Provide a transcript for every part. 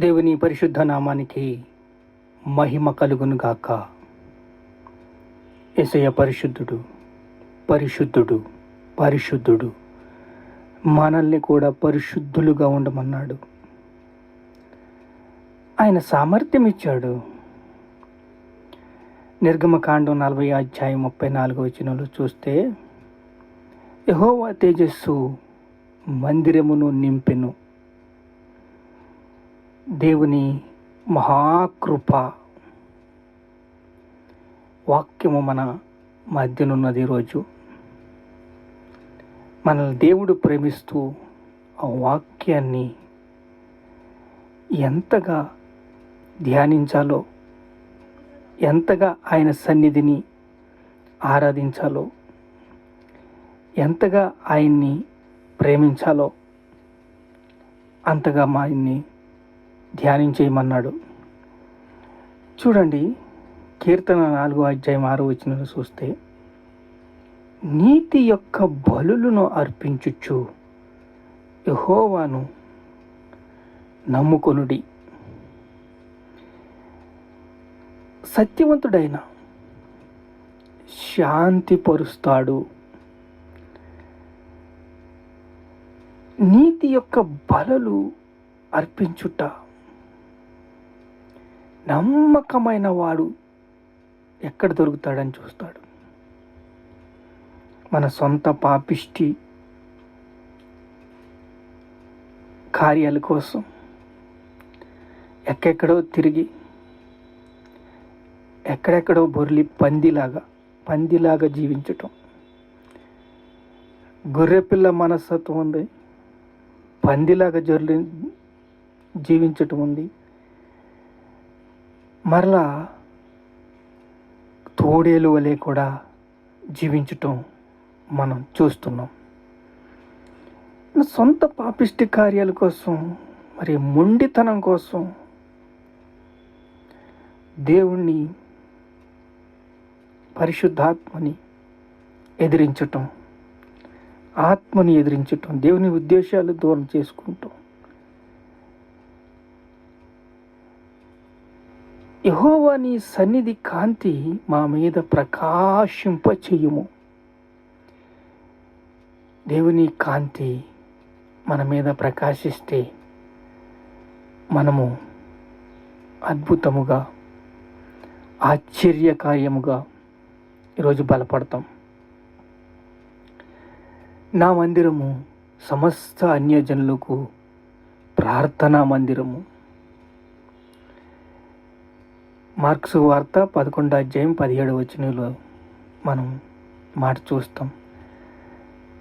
దేవుని పరిశుద్ధ నామానికి మహిమ కలుగునుగాక. ఎసయ పరిశుద్ధుడు పరిశుద్ధుడు పరిశుద్ధుడు మనల్ని కూడా పరిశుద్ధులుగా ఉండమన్నాడు. ఆయన సామర్థ్యం ఇచ్చాడు. నిర్గమకాండం నలభై అధ్యాయం ముప్పై నాలుగు వచనంలో చూస్తే యహోవా తేజస్సు మందిరమును నింపెను. దేవుని మహాకృప. వాక్యము మన మధ్యనున్నది ఈరోజు. మనల్ని దేవుడు ప్రేమిస్తూ ఆ వాక్యాన్ని ఎంతగా ధ్యానించాలో ఎంతగా ఆయన సన్నిధిని ఆరాధించాలో ఎంతగా ఆయన్ని ప్రేమించాలో అంతగా మా ఆయన్ని ధ్యానించేయమన్నాడు. చూడండి కీర్తన నాలుగో అధ్యాయం ఆరో వచ్చిన చూస్తే నీతి యొక్క బలులను అర్పించుచు యహోవాను నమ్ముకొనుడి. సత్యవంతుడైన శాంతిపరుస్తాడు. నీతి యొక్క బలలు అర్పించుట నమ్మకమైన వాడు ఎక్కడ దొరుకుతాడని చూస్తాడు. మన సొంత పాపిష్టి కార్యాల కోసం ఎక్కడెక్కడో తిరిగి ఎక్కడెక్కడో బొర్లి పందిలాగా పందిలాగా జీవించటం. గొర్రెపిల్ల మనస్తత్వం ఉంది పందిలాగా జొర్లి జీవించటం ఉంది మరలా తోడేలు వలె కూడా జీవించటం మనం చూస్తున్నాం. సొంత పాపిష్టి కార్యాల కోసం మరి మొండితనం కోసం దేవుణ్ణి పరిశుద్ధాత్మని ఎదిరించటం ఆత్మని ఎదిరించటం దేవుని ఉద్దేశాలు దూరం చేసుకుంటాం యహోవా నీ సన్నిధి కాంతి మా మీద ప్రకాశింప చెయ్యుము దేవుని కాంతి మన మీద ప్రకాశిస్తే మనము అద్భుతముగా ఆశ్చర్యకార్యముగా ఈరోజు బలపడతాం. నా మందిరము సమస్త అన్యజనులకు ప్రార్థనా మందిరము. మార్క్స్ వార్త పదకొండు అధ్యాయం పదిహేడు వచనంలో మనం మాట చూస్తాం.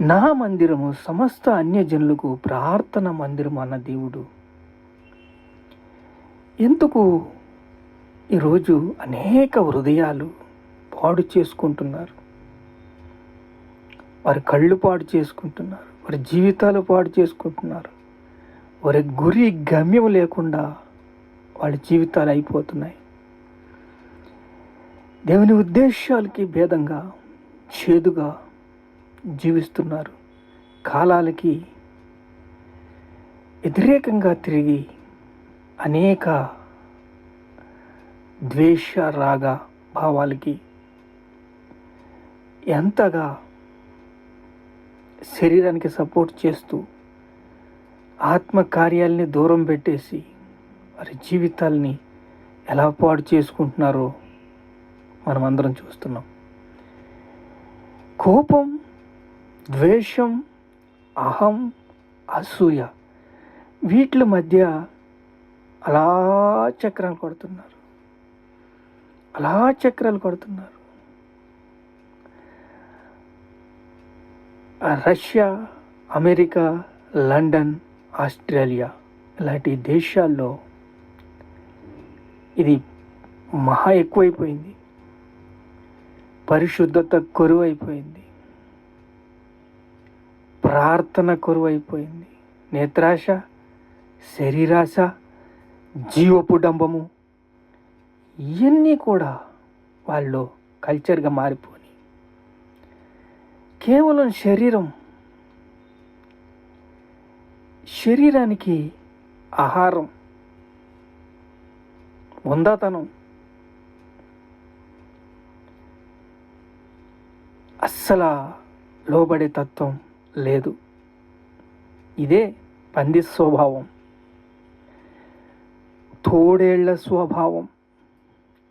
నా మందిరము సమస్త అన్యజనులకు ప్రార్థన మందిరం అన్న దేవుడు. ఎందుకు ఈరోజు అనేక హృదయాలు పాడు చేసుకుంటున్నారు? వారి కళ్ళు పాడు చేసుకుంటున్నారు వారి జీవితాలు పాడు చేసుకుంటున్నారు వారి గురి గమ్యం లేకుండా వాళ్ళ జీవితాలు అయిపోతున్నాయి. దేవుని ఉద్దేశాలకి భేదంగా చేదుగా జీవిస్తున్నారు. కాలాలకి వ్యతిరేకంగా తిరిగి అనేక ద్వేష రాగ భావాలకి ఎంతగా శరీరానికి సపోర్ట్ చేస్తూ ఆత్మ కార్యాలని దూరం పెట్టేసి వారి జీవితాల్ని ఎలా పాడు చేసుకుంటున్నారో మనమందరం చూస్తున్నాం. కోపం ద్వేషం అహం అసూయ వీటి మధ్య అలా చక్రాలు కొడుతున్నారు. అలా చక్రాలు కొడుతున్నారు. రష్యా అమెరికా లండన్ ఆస్ట్రేలియా ఇలాంటి దేశాల్లో ఇది మహా ఎక్కువైపోయింది. పరిశుద్ధత కొరువైపోయింది. ప్రార్థన కొరువైపోయింది. నేత్రాశ శరీరాశ జీవపు డంబము ఇవన్నీ కూడా వాళ్ళు కల్చర్గా మారిపోయి కేవలం శరీరం శరీరానికి ఆహారం ఉందాతనం అస్సలు లోబడే తత్వం లేదు. ఇదే పంది స్వభావం. తోడేళ్ళ స్వభావం.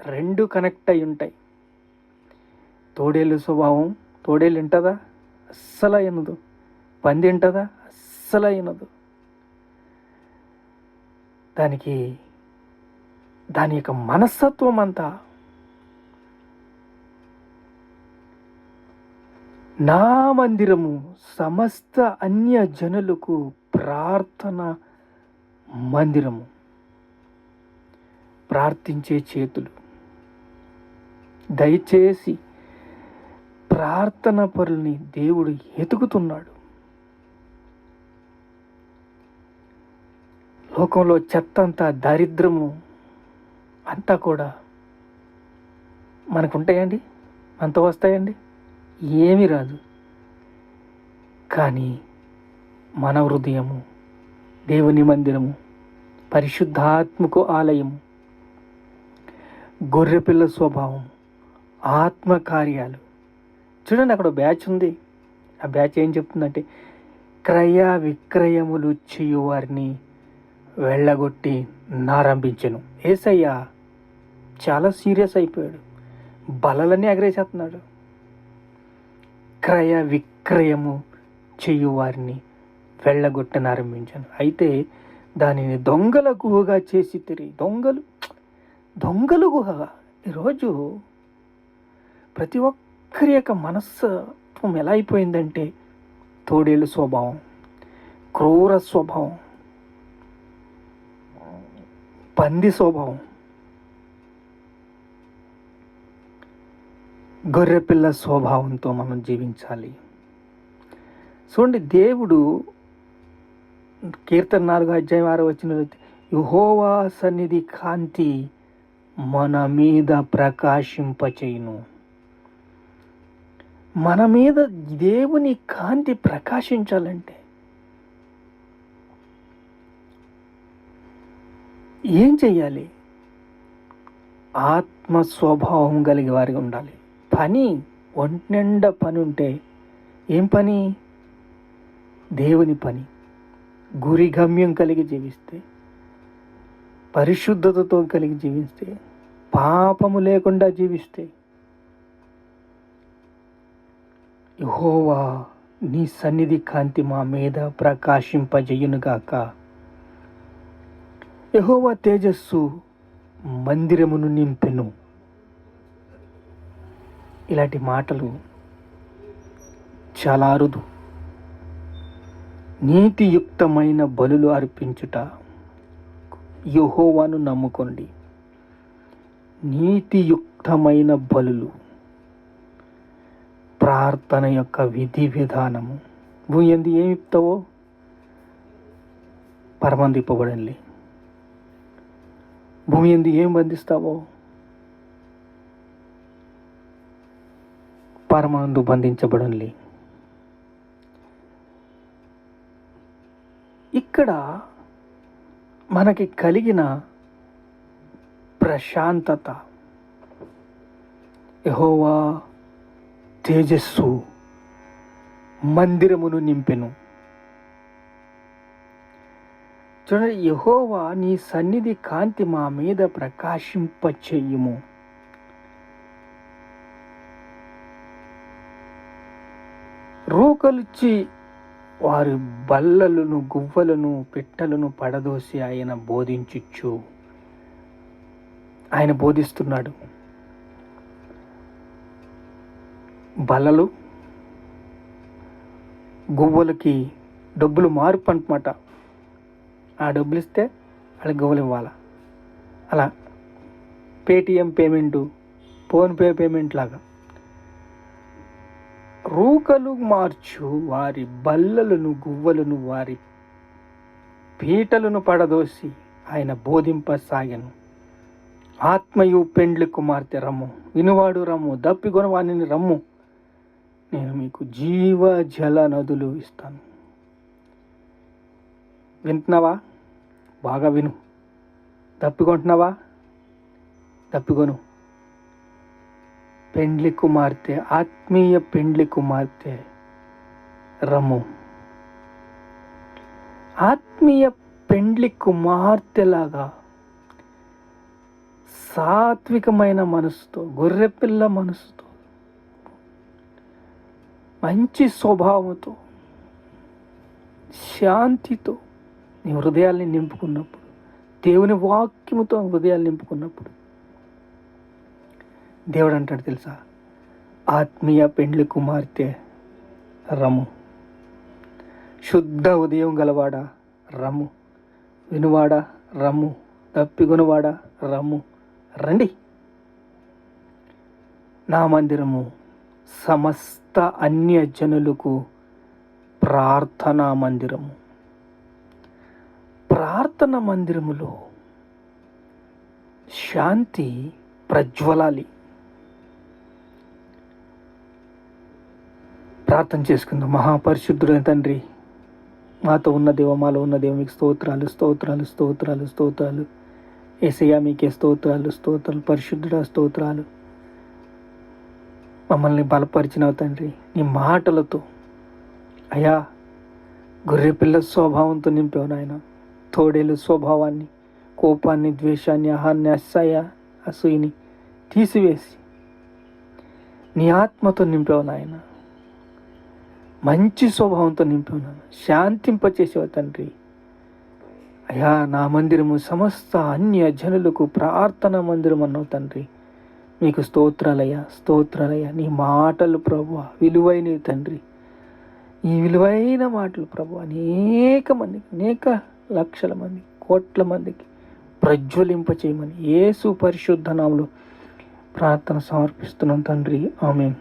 రెండు కనెక్ట్ అయి ఉంటాయి. తోడేళ్ళ స్వభావం తోడేళ్ళు వింటదా? అస్సలు వినదు. పంది వింటదా? అస్సలు వినదు. దానికి దాని యొక్క మనస్తత్వం అంతా నా మందిరము సమస్త అన్య జనులకు ప్రార్థన మందిరము. ప్రార్థించే చేతులు. దయచేసి ప్రార్థన పరుల్ని దేవుడు ఎతుకుతున్నాడు. లోకంలో చెత్త అంతా దారిద్రము అంతా కూడా మనకు ఉంటాయండి అంత వస్తాయండి? ఏమి రాదు. కానీ మన హృదయము దేవుని మందిరము పరిశుద్ధాత్మకు ఆలయము గొర్రెపిల్ల స్వభావం ఆత్మ కార్యాలు. చూడండి అక్కడ బ్యాచ్ ఉంది. ఆ బ్యాచ్ ఏం చెప్తుందంటే క్రయ విక్రయములు చేయువారిని వెళ్ళగొట్టి నారంభించను. ఏసయ్య చాలా సీరియస్ అయిపోయాడు. బలలన్నీ ఎగరేసేస్తున్నాడు. క్రయ విక్రయము చేయువారిని వెళ్ళగొట్టనారంభించాను అయితే దానిని దొంగల గుహగా చేసి తిరిగి దొంగలు దొంగలు గుహ ఈరోజు ప్రతి ఒక్కరి యొక్క మనస్తత్వం ఎలా అయిపోయిందంటే తోడేలు స్వభావం క్రూర స్వభావం పంది స్వభావం. గొర్రెపిల్ల స్వభావంతో మనం జీవించాలి. చూడండి దేవుడు కీర్తన నాలుగు అధ్యాయం ఆరు వచ్చిన యుహోవా సన్నిధి కాంతి మన మీద ప్రకాశింపచేయును. మన మీద దేవుని కాంతి ప్రకాశించాలంటే ఏం చెయ్యాలి ఆత్మ స్వభావం కలిగి వారిగా ఉండాలి. పని ఒంటినిండా పని ఉంటే ఏం పని? దేవుని పని. గురి గమ్యం కలిగి జీవిస్తే పరిశుద్ధతతో కలిగి జీవిస్తే పాపము లేకుండా జీవిస్తే యహోవా నీ సన్నిధి కాంతి మా మీద ప్రకాశింపజేయునుగాక యహోవా తేజస్సు మందిరమును నింపెను. ఇలాంటి మాటలు చాలా అరుదు. నీతియుక్తమైన బలులు అర్పించుట యహోవాను నమ్ముకోండి. నీతియుక్తమైన బలులు ప్రార్థన యొక్క విధి విధానము. నువ్వు ఎందు ఏమి ఇస్తావో పరమందిప్పబడండి భూమి ఎందు ఏం బంధిస్తావో? పరమాందు బంధించబడండి ఇక్కడ మనకి కలిగిన ప్రశాంతత యహోవా తేజస్సు మందిరమును నింపెను. చూడండి యహోవా నీ సన్నిధి కాంతి మా మీద ప్రకాశింపచేయుము. రూకలిచ్చి వారి బల్లలను గువ్వలను పిట్టలను పడదోసి ఆయన బోధించుచ్చు ఆయన బోధిస్తున్నాడు. బల్లలు గువ్వలకి డబ్బులు మార్పు అనమాట ఆ డబ్బులు ఇస్తే వాళ్ళకి గువ్వలు ఇవ్వాలి? అలా పేటిఎం పేమెంటు ఫోన్పే పేమెంట్ లాగా. రూకలు మార్చు వారి బల్లలను గువ్వలను వారి పీటలను పడదోసి ఆయన బోధింపసాగను. ఆత్మయు పెండ్లి కుమార్తె రమ్ము వినువాడు రమ్ము దప్పిగొన వాణిని రమ్ము. నేను మీకు జీవ జల నదులు ఇస్తాను. వింటున్నావా? బాగా విను. తప్పికొంటున్నావా తప్పికొను పెండ్లి కుమార్తె ఆత్మీయ పెండ్లి కుమార్తె రము. ఆత్మీయ పెండ్లి కుమార్తెలాగా సాత్వికమైన మనసుతో గొర్రెపిల్ల మనసుతో మంచి స్వభావంతో శాంతితో నీ హృదయాల్ని నింపుకున్నప్పుడు దేవుని వాక్యముతో హృదయాలు నింపుకున్నప్పుడు దేవుడు అంటాడు తెలుసా? ఆత్మీయ పెండ్లి కుమార్తె రము. శుద్ధ ఉదయం గలవాడ రమ్ము వినువాడ రమ్ము తప్పికొనువాడ రమ్ము రండి. నా మందిరము సమస్త అన్య జనులకు ప్రార్థనా మందిరము. ప్రార్థన మందిరములో శాంతి ప్రజ్వలాలి. ప్రార్థన చేసుకుందాం. మహాపరిశుద్ధుడైన తండ్రి మాతో ఉన్న దేవ మాలో ఉన్న దేవ మీకు స్తోత్రాలు స్తోత్రాలు స్తోత్రాలు స్తోత్రాలు. ఏసయ్య మీకే స్తోత్రాలు స్తోత్రాలు. పరిశుద్ధుడ స్తోత్రాలు. మమ్మల్ని బలపరిచినావు తండ్రి. నీ మాటలతో అయా గొర్రె పిల్ల స్వభావంతో నింపావు నాయన. తోడేలు స్వభావాన్ని కోపాన్ని ద్వేషాన్ని అహాన్ని అసహ్య అసూయిని తీసివేసి నీ ఆత్మతో నింపావు నాయన. మంచి స్వభావంతో నింపి ఉన్నాను. శాంతింపచేసేవ తండ్రి. అయా నా మందిరము సమస్త అన్య జనులకు ప్రార్థన మందిరం అన్నావు తండ్రి. మీకు స్తోత్రాలయ స్తోత్రాలయ నీ మాటలు ప్రభు విలువైనవి తండ్రి. ఈ విలువైన మాటలు ప్రభు అనేక మందికి అనేక లక్షల మంది కోట్ల మందికి ప్రజ్వలింప చేయమని ఏసు పరిశుద్ధ నామములో ప్రార్థన సమర్పిస్తున్నాం తండ్రి. ఆమె